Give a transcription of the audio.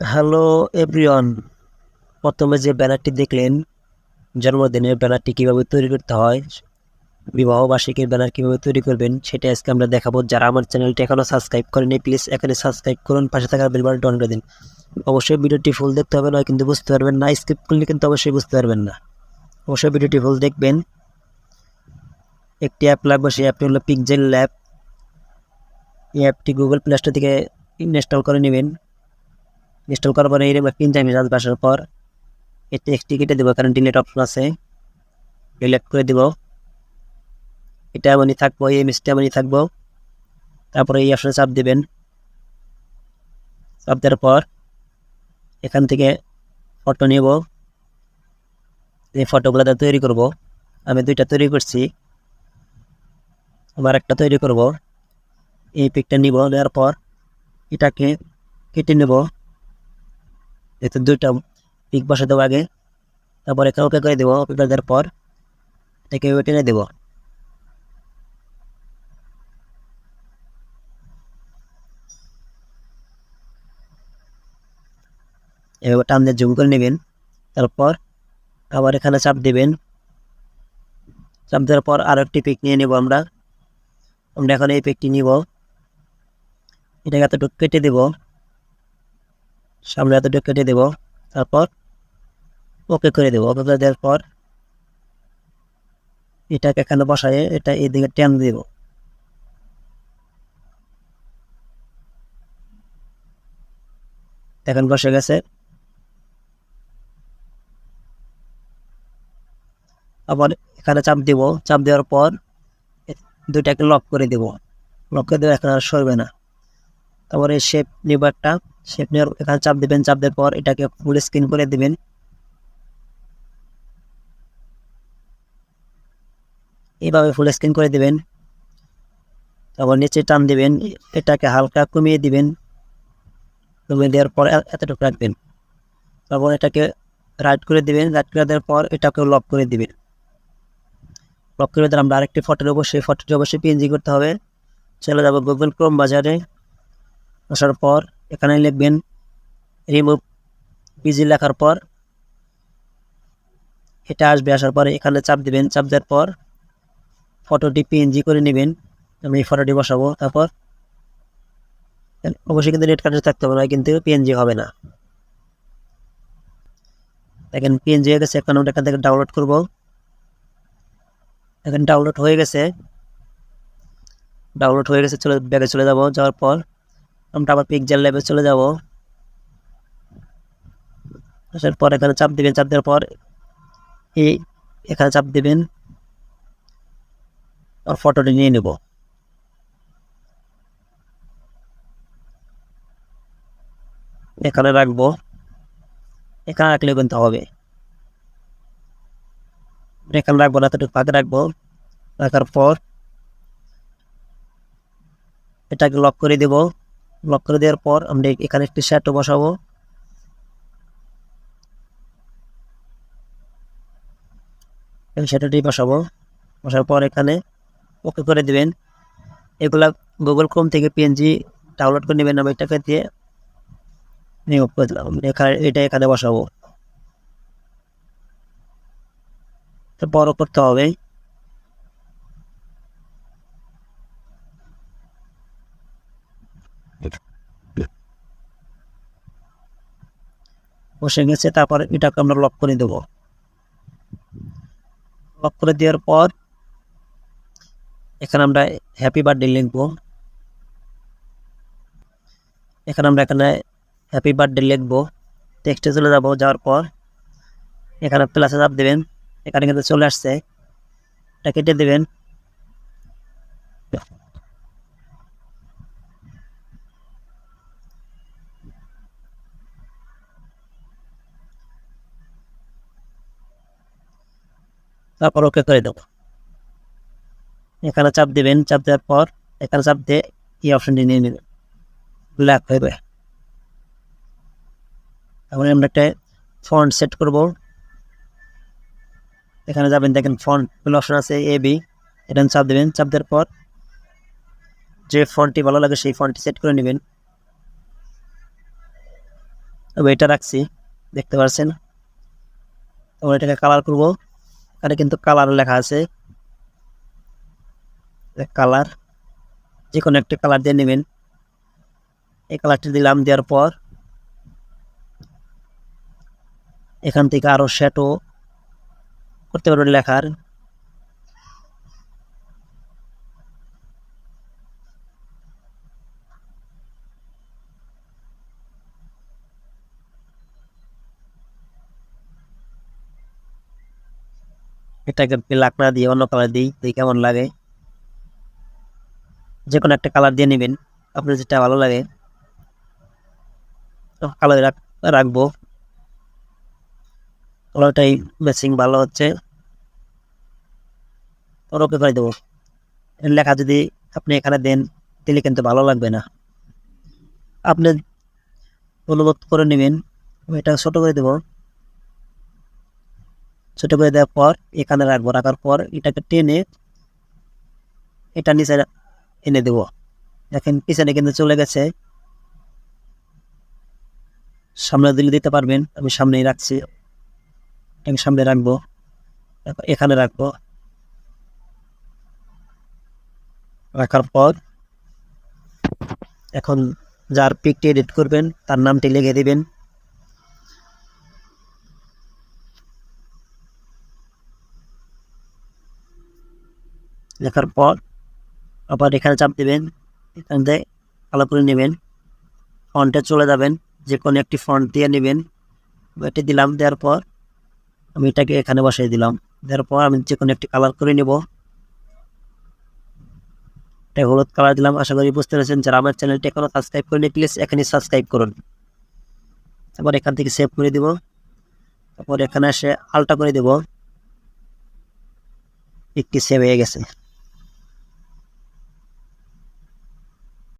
Hello everyone প্রথমে যে ব্যানারটি দেখলেন, জন্মদিনের ব্যানারটি কীভাবে তৈরি করতে হয় বিবাহ বার্ষিকীর ব্যানার কীভাবে তৈরি করবেন, সেটা আজকে আমরা দেখাবো। যারা আমার চ্যানেলটি এখনও সাবস্ক্রাইব করেনি, প্লিজ এখানে সাবস্ক্রাইব করুন, পাশে থাকা বেল ডন করে দিন। অবশ্যই ভিডিওটি ফুল দেখতে হবে না কিন্তু বুঝতে পারবেন না, স্কিপ করলে কিন্তু অবশ্যই বুঝতে পারবেন না। অবশ্যই ভিডিওটি ফুল দেখবেন। একটি অ্যাপ লাগবে, সেই অ্যাপটি হলো পিকজেল ল্যাব এই অ্যাপটি গুগল প্লে স্টোর থেকে ইনস্টল করে নেবেন। ইনস্টল করার পরে এরকম একটা আসবে আসার পর এই টেক্সটটি কেটে দেবো, কারণ ডিলেট অপশন আছে। ডিলেট করে দেব। এটা এমনই থাকব, এই ইমেজটা এমনই থাকব। তারপরে এই অপশনে চাপ দেবেন। চাপ দেওয়ার পর এখান থেকে ফটো নেব। এই ফটোগুলো তৈরি করব। আমি দুইটা তৈরি করছি। আবার একটা তৈরি করব। এই পিকটা নিব নেওয়ার পর এটাকে কেটে নেব। এতে দুইটা পিক বসে দেবো আগে, তারপর এখানে ওকে করে দেবো, ওকে করে দেওয়ার পর এটাকে টেনে দেবো। এভাবে টান দিয়ে জুম করে নেবেন, তারপর আবার এখানে চাপ দেবেন। চাপ দেওয়ার পর আরও একটি পিক নিয়ে নেব আমরা। আমরা এখন এই পিকটি নিব। এটাকে এতটুকু কেটে দেব। সামনে এতটুকু কেটে দেব। তারপর ওকে করে দেবো। ওকে করে দেওয়ার পর এটাকে এখানে বসায় এটা এদিকে টেন দেব। এখন বসে গেছে। আবার এখানে চাপ দেব। চাপ দেওয়ার পর দুইটাকে লক করে দেব। লক করে দেবো এখন আর সরবে না। তারপরে শেপ নেব একটা শেপ এখানে চাপ দেবেন, চাপ দেওয়ার পর এটাকে ফুল স্ক্রিন করে দেবেন। এইভাবে ফুল স্ক্রিন করে দেবেন। তারপর নিচে টান দিবেন, এটাকে হালকা কমিয়ে দিবেন। কমিয়ে দেওয়ার পর এতটুকু রাখবেন। তারপর এটাকে রাইট করে দিবেন রাইট করে দেওয়ার পর এটাকে লক করে দিবেন। লক করে দিলে আমরা আরেকটি ফটোর অবশ্যই ফটোটি অবশ্যই পিএনজি করতে হবে। চলে যাব গুগল ক্রোম বাজারে। আসার পর এখানে লিখবেন রিমুভ পিজি লেখার পর, এটা আসবে আসার পরে এখানে চাপ দিবেন, চাপ দেওয়ার পর ফটোটি পিএনজি করে নেবেন, আমি এই ফটোটি বসাবো, তারপর অবশ্যই কিন্তু নেট কানেক্ট থাকতে হবে না কিন্তু পিএনজি হবে না। দেখেন পিএনজি হয়ে গেছে, এখন এখান থেকে ডাউনলোড করব। এখন ডাউনলোড হয়ে গেছে ডাউনলোড হয়ে গেছে, চলে ব্যাগে চলে যাব, যাওয়ার পর আমরা আবার পিকজেল ল্যাবে চলে যাব। আসার পর এখানে চাপ দিবেন, চাপ দেওয়ার পর এই এখানে চাপ দিবেন। আর ফটোটি নিয়ে নেব। এখানে রাখব। এখানে রাখলে কিন্তু হবে। এখানে রাখব না, এতটুকু ফাঁকে রাখব। রাখার পর এটাকে লক করে দেব। লক করে দেওয়ার পর আমরা এখানে একটি শ্যাটো বসাবো। শ্যাটোটি বসাবো। বসার পর এখানে ওকে করে দিবেন। এগুলা গুগল ক্রোম থেকে পিএনজি ডাউনলোড করে নেবেন আমি এটাকে দিয়ে নিয়োগ করে দিলাম। এটা এখানে বসাবো। বড় করতে হবে বসে গেছে, তারপর এটাকে আমরা লক করে দেব। লক করে দেওয়ার পর এখানে আমরা হ্যাপি বার্থডে লিখব। এখানে আমরা এখানে হ্যাপি বার্থডে লিখব। টেক্সটে চলে যাব, যাওয়ার পর এখানে প্লাসে চাপ দেবেন। এখানে কিন্তু চলে আসছে। এটা কেটে দেবেন। তারপর ওকে করে দেবো। এখানে চাপ দেবেন, চাপ দেওয়ার পর এখানে চাপ দিয়ে এই অপশনটি নিয়ে নেবেন। ব্ল্যাক হবে তারপরে আমরা একটা ফন্ট সেট করব। এখানে যাবেন, দেখেন ফন্ট অপশন আছে এ বি এটা চাপ দেবেন, চাপ দেওয়ার পর যে ফন্টটি ভালো লাগে সেই ফন্টটি সেট করে নেবেন। আমি এটা রাখছি, দেখতে পাচ্ছেন? তারপর এটাকে কালার করব। এখানে কিন্তু কালার লেখা আছে। কালার যে কোনো একটা কালার দিয়ে নেবেন। এই কালারটি দিলাম, দেওয়ার পর এখান থেকে আরও শ্যাটো করতে পারবেন লেখার। এটাকে ব্ল্যাক না দিয়ে অন্য কালার দিই, দেখি কেমন লাগে। যে কোনো একটা কালার দিয়ে নেবেন, আপনার যেটা ভালো লাগে। কালার রাখব। কালারটাই ম্যাচিং ভালো হচ্ছে। ওকে করে দেবো। লেখা যদি আপনি এখানে দেন, দিলে কিন্তু ভালো লাগবে না। আপনি অনুবোধ করে নেবেন এটা ছোটো করে দেবো। ছোটো করে দেওয়ার পর, এখানে রাখব। রাখার পর এটাকে টেনে এটা নিচে এনে দেবো। দেখেন, পিছনে কিন্তু চলে গেছে। সামনে দিলে দিতে পারবেন, আমি সামনেই রাখছি। সামনে রাখব এখানে রাখব। রাখার পর এখন যার পিকটি এডিট করবেন, তার নামটি লিখে দিবেন। লেখার পর আবার এখানে চাপ দেবেন, এখান থেকে ভালো করে নেবেন। ফন্টে চলে যাবেন যে কোনো একটি ফন্ট দিয়ে নেবেন। এটি দিলাম, দেওয়ার পর আমি এটাকে এখানে বসিয়ে দিলাম। দেওয়ার পর আমি যে কোনো একটি কালার করে নেব। এটা হলুদ কালার দিলাম, আশা করি বুঝতে পেরেছেন। যারা আমার চ্যানেলটি এখনও সাবস্ক্রাইব করেনি প্লিজ এখানে সাবস্ক্রাইব করুন। তারপর এখান থেকে সেভ করে দিব। তারপর এখানে এসে আলটা করে দেব। একটি সেভ হয়ে গেছে।